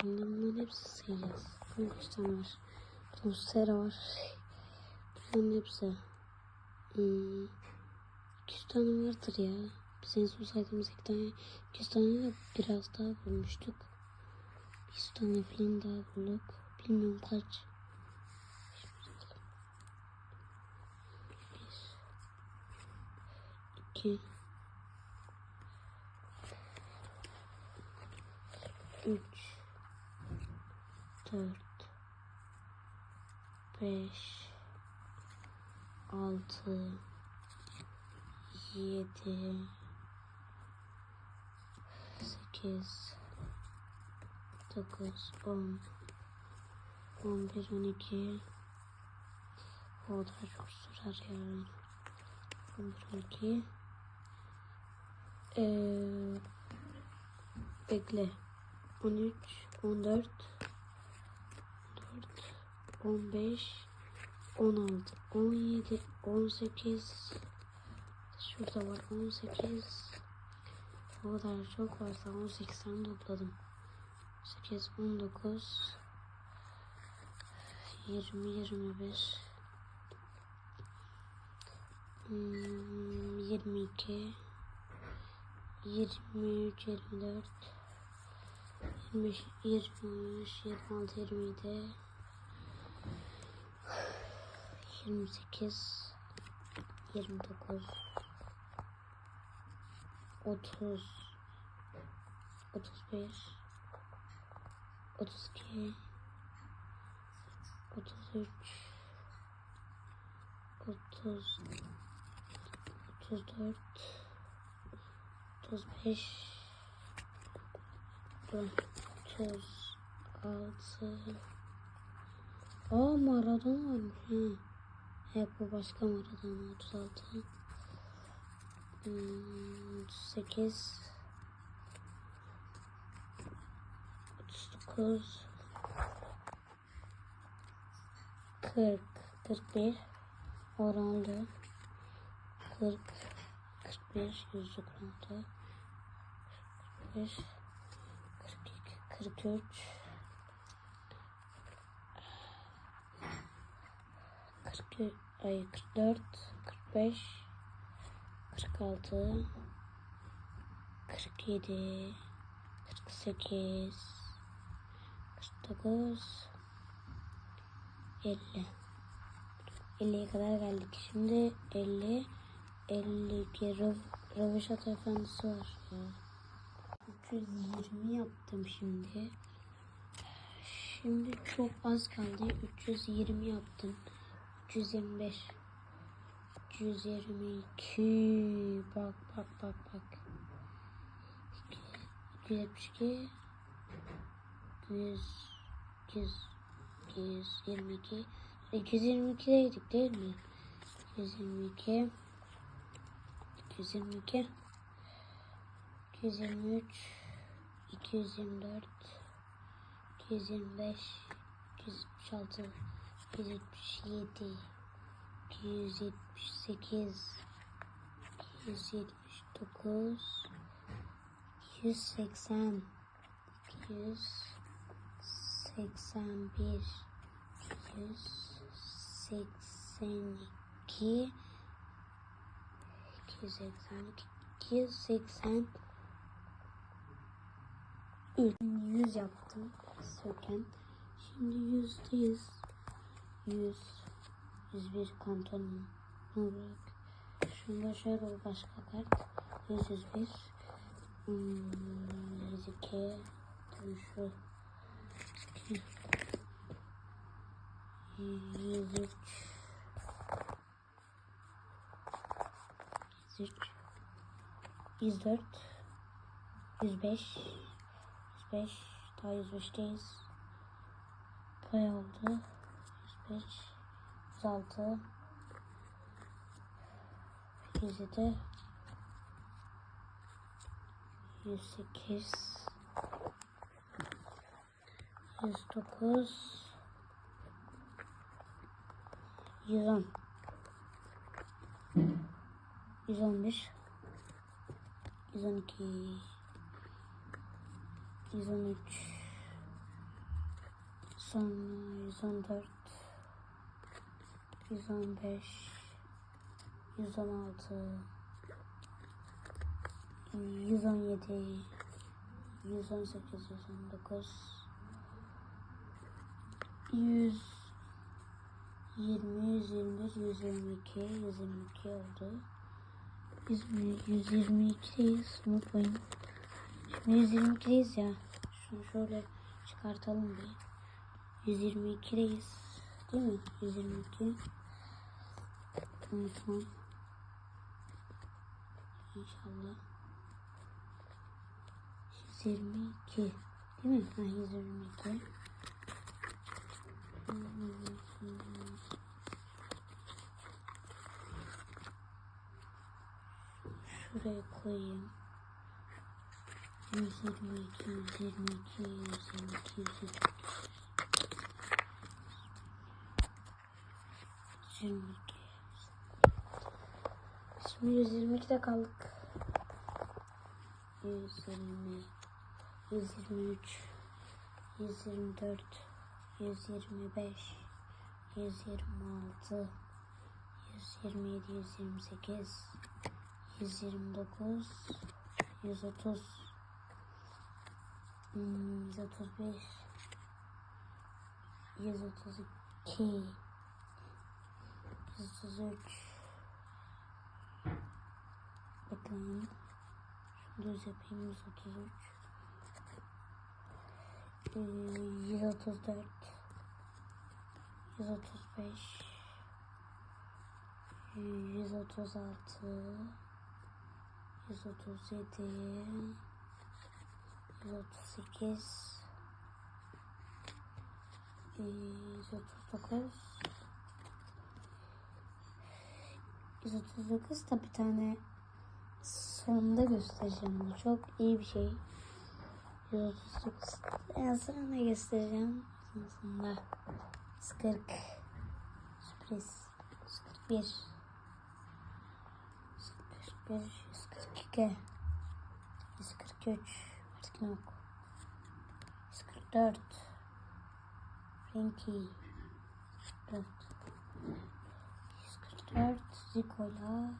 Şimdi bunların hepsi sayacağız. Burada kaç tane var? Burada sera var. Bunların hepsi. Hmm, 200 tane vardır ya. Biz en son saydığımız iki tane, 200 tane de biraz daha bulmuştuk. 100 tane falan daha bulduk. Bilmiyorum kaç. İki, üç, dört, beş, altı, yedi, sekiz, dokuz, on, on bir, on iki. O da çok sürer yani. On bir, on iki. Ee, bekle. 13, 14, 14, 15, 16, 17, 18, şurada var 18, o kadar çok varsa 18 tane topladım. 8, 19, 20, 21, hmm, 22, 23, 24, 25, 23, 26, 27, 28, 29, 30, 31, 32, 33, 30, 34, 35, 36 Aa Maradona varmış ha. Evet bu başka Maradona 36 hmm, 38 39 40 41 Ronaldo 40 41 yüzlük Ronaldo 45 42 43 43 ay 44 45 46 47 48 49 50 50'ye kadar geldik. Şimdi 50 52 Röv, Röveşat Efendisi var ya. 320 yaptım şimdi. Şimdi çok az kaldı. 320 yaptım. 325. 322. Bak bak bak bak. 272. 100. 100. 222. 222'deydik değil mi? 222. 222. 223 224 225 276 277 278 279 280 281 282 282 280 100 yaptım söken. Şimdi yüzdeyiz. 100 101 kanton olarak. Şunda şöyle bir başka kart. 100 101 hmm, 102 tabii şu 103 103 104 105 105 daha 105'teyiz. Kay oldu. 105 106 107 108 109 110 111 112 113 Sonra 114 115 116 117 118 119 100 20 121 122 122 oldu. Biz 122'deyiz unutmayın. Şimdi 122'deyiz ya. Şunu şöyle çıkartalım bir. 122'deyiz. Değil mi? 122. Unutmam. İnşallah. 122. Değil mi? Ha 122. Şuraya koyayım. 122, 122, 122, 122. 122. Şimdi 122'de kaldık. 120, 123, 124, 125, 126, 127, 128, 129, 130, hmm, 135, 132, 133, Bakın. Şunu düz yapayım 133. Ee, 134 135 136 137 138 ee, 139 139 da bir tane sonunda göstereceğim bunu. Çok iyi bir şey. 139. En sonra göstereceğim. Sonunda. 140. Sürpriz. 141. 141. 142. 143. Artık yok. 144. Frankie. 144. 144. Zico'yla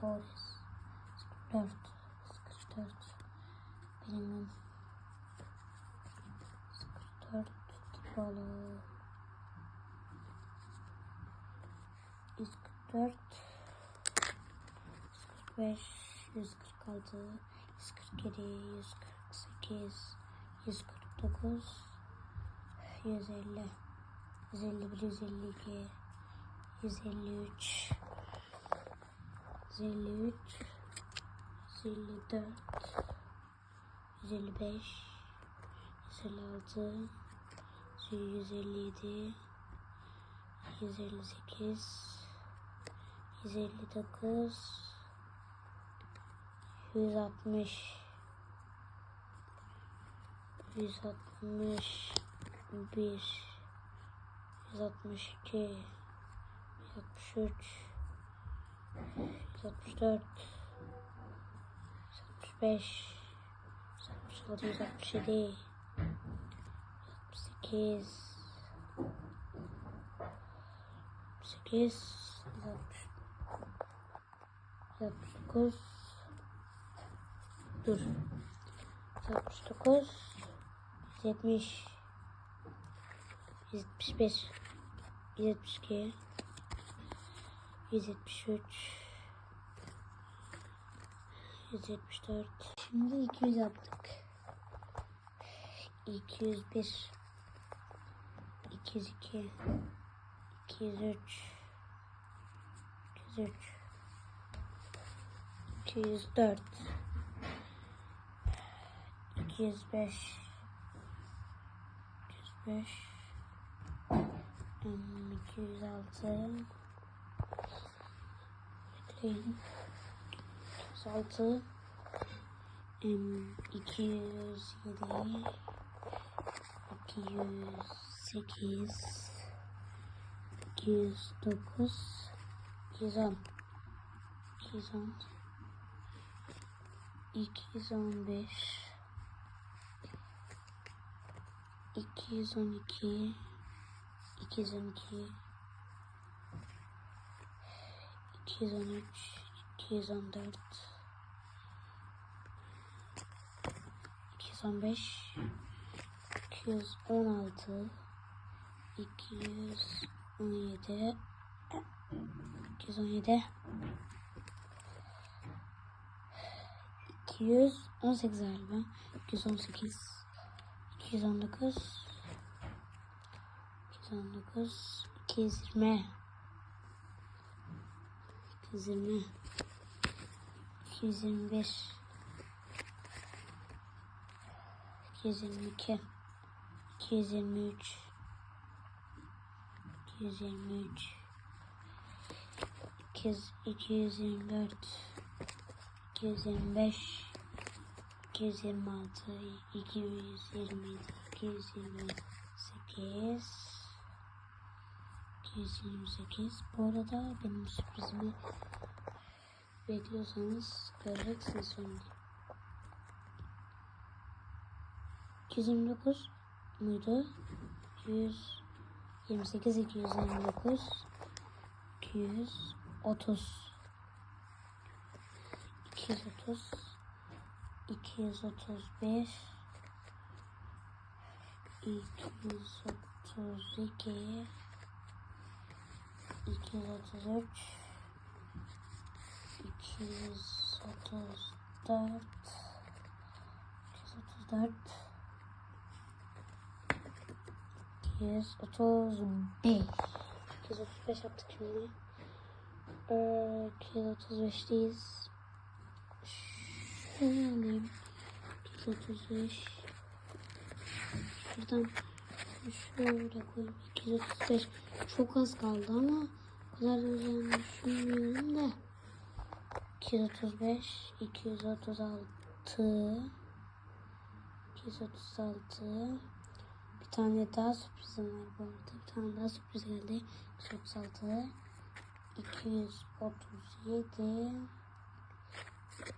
Torres. 44. 44. Bellingham. 44. Dybala. 144. 145. 146. 147. 148. 149. 150. 151. 152. 153. 153. 154 155 156 157 158 159 160 161 162 163 164 65 66 167 68 68 69 dur 69 170 171 172 173 174 Şimdi 200 yaptık. 201 202 203 203 204 205 205 hmm, 206 Bekleyin 206 em, 207 208 209 210 210 215 212 212 213 214 215 216 217 217 218 galiba 218 219 219 220 220 221 222 223 223 224 225 226 227 228 228 Bu arada benim sürprizimi bekliyorsanız göreceksiniz sonra. 229 muydu? 128 229 230 230 231 232 233 234 234 235 235 yaptık şimdi. Ee, 235'teyiz. Şöyle alayım. 235 Şuradan şöyle koyayım. 235 çok az kaldı ama o kadar da düşünmüyorum da. 235 236 236 bir tane daha sürprizim var bu arada. Bir tane daha sürpriz geldi. 236 237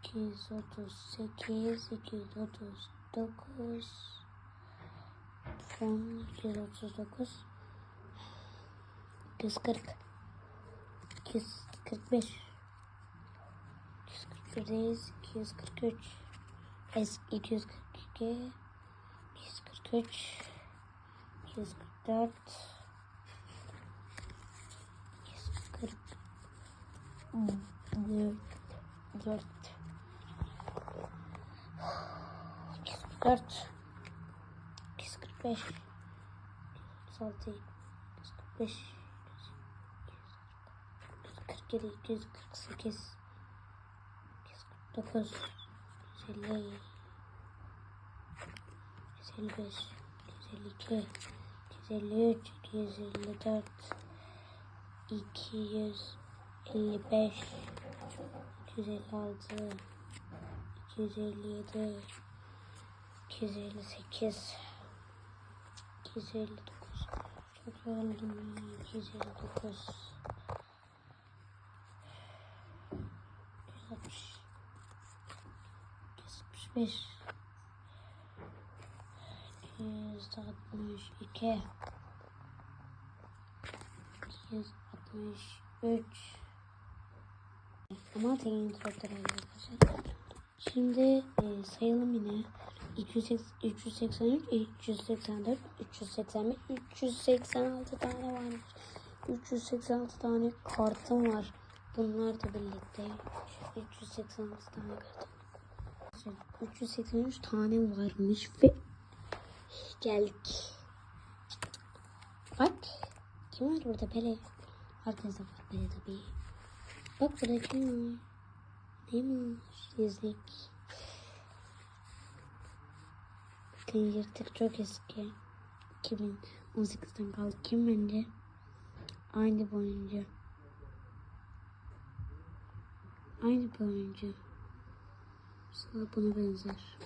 238 239 son 239 240 245 241'deyiz 243 Es 242 243 244 244 4 244 245 246 245 247 248 249 250 255 252 253 254 255 256 257 258 259 çok yoruldum ya 259 265 262 263 ama tek introduktor arkadaşlar. Şimdi e, sayalım yine. 280, 383, 384, 381, 386 tane varmış. 386 tane kartım var. Bunlar da birlikte. 386 tane kartım. 383 tane varmış ve geldik. Bak. Kim var burada? Pele. Herkeste var Pele tabii. Bak burada kim var? Ne var? Yüzlük. Bakın yırtık çok eski. 2018'den kaldı. Kim bence? Aynı bir oyuncu. Aynı bir oyuncu. Sana buna benzer.